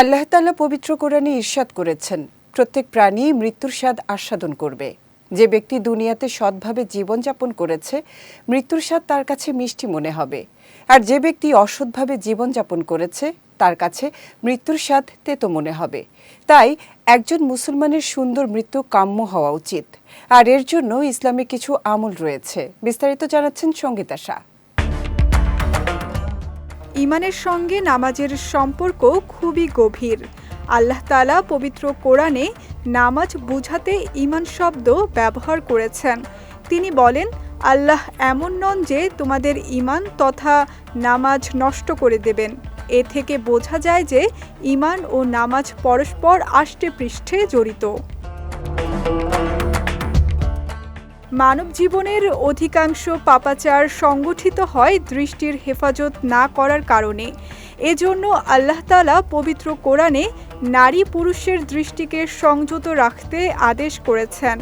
আল্লাহ তাআলা পবিত্র কোরআনে ইরশাদ করেছেন, প্রত্যেক প্রাণী মৃত্যুর স্বাদ আস্বাদন করবে। যে ব্যক্তি দুনিয়াতে সৎভাবে জীবনযাপন করেছে, মৃত্যুর স্বাদ তার কাছে মিষ্টি মনে হবে। আর যে ব্যক্তি অসৎভাবে জীবনযাপন করেছে, তার কাছে মৃত্যুর স্বাদ তেতো মনে হবে। তাই একজন মুসলমানের সুন্দর মৃত্যু কাম্য হওয়া উচিত। আর এর জন্য ইসলামে কিছু আমল রয়েছে। বিস্তারিত জানাচ্ছেন সঙ্গীতা শাহ। ইমানের সঙ্গে নামাজের সম্পর্ক খুবই গভীর। আল্লাহ তালা পবিত্র কোরআনে নামাজ বুঝাতে ইমান শব্দ ব্যবহার করেছেন। তিনি বলেন, আল্লাহ এমন নন যে তোমাদের ইমান তথা নামাজ নষ্ট করে দেবেন। এ থেকে বোঝা যায় যে ইমান ও নামাজ পরস্পর আষ্টে পৃষ্ঠে জড়িত। মানব জীবনের অধিকাংশ পাপাচার সংগঠিত হয় দৃষ্টির হেফাজত না করার কারণে। এজন্য আল্লাহ তালা পবিত্র কোরআনে নারী পুরুষের দৃষ্টিকে সংযত রাখতে আদেশ করেছেন।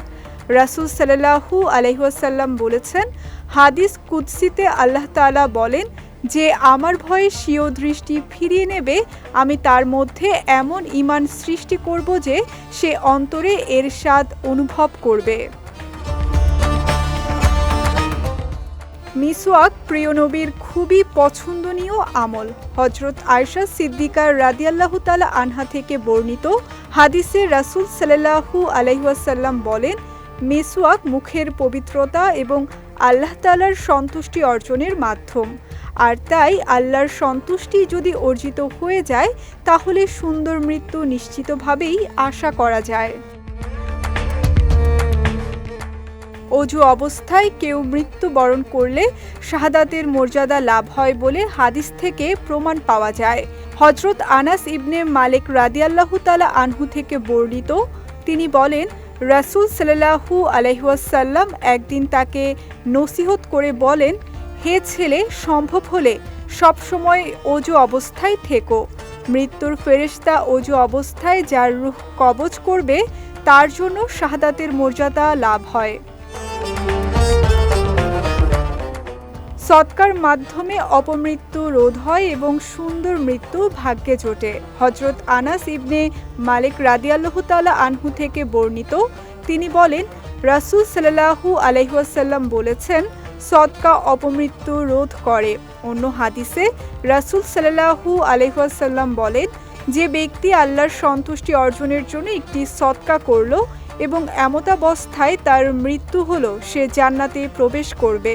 রাসুল সাল্লাহু আলহাসাল্লাম বলেছেন, হাদিস কুৎসিতে আল্লাহ তালা বলেন, যে আমার ভয়ে স্বীয় দৃষ্টি ফিরিয়ে নেবে, আমি তার মধ্যে এমন ইমান সৃষ্টি করব যে সে অন্তরে এর স্বাদ অনুভব করবে। মিসওয়াক প্রিয় নবীর খুবই পছন্দনীয় আমল। হজরত আয়সা সিদ্দিকার রাদিয়াল্লাহু তালা আনহা থেকে বর্ণিত হাদিসে রাসুল সাল্লাহু আলহাসাল্লাম বলেন, মিসওয়াক মুখের পবিত্রতা এবং আল্লাহ তালার সন্তুষ্টি অর্জনের মাধ্যম। আর তাই আল্লাহর সন্তুষ্টি যদি অর্জিত হয়ে যায়, তাহলে সুন্দর মৃত্যু নিশ্চিতভাবেই আশা করা যায়। অজু অবস্থায় কেউ মৃত্যুবরণ করলে শাহাদাতের মর্যাদা লাভ হয় বলে হাদিস থেকে প্রমাণ পাওয়া যায়। হজরত আনাস ইবনে মালিক রাদিয়াল্লাহু তালা আনহু থেকে বর্ণিত, তিনি বলেন, রাসুল সাল্লাহু আলহাসাল্লাম একদিন তাকে নসিহত করে বলেন, হে ছেলে, সম্ভব হলে সবসময় অজু অবস্থায় থেকো। মৃত্যুর ফেরেশতা অজু অবস্থায় যার রুহ কবজ করবে, তার জন্য শাহাদাতের মর্যাদা লাভ হয়। সৎকার মাধ্যমে অপমৃত্যু রোধ হয় এবং সুন্দর মৃত্যু ভাগ্যে জোটে। হজরত আনাস ইবনে মালিক রাদিয়াল্লাহ তালা আনহু থেকে বর্ণিত, তিনি বলেন, রাসুল সাল্লাহু আলহাসাল্লাম বলেছেন, সৎকা অপমৃত্যু রোধ করে। অন্য হাদিসে রাসুল সাল্লাহু আলহাসাল্লাম বলেন, যে ব্যক্তি আল্লাহর সন্তুষ্টি অর্জনের জন্য একটি সৎকা করল এবং এমতাবস্থায় তার মৃত্যু হলো, সে জান্নাতে প্রবেশ করবে।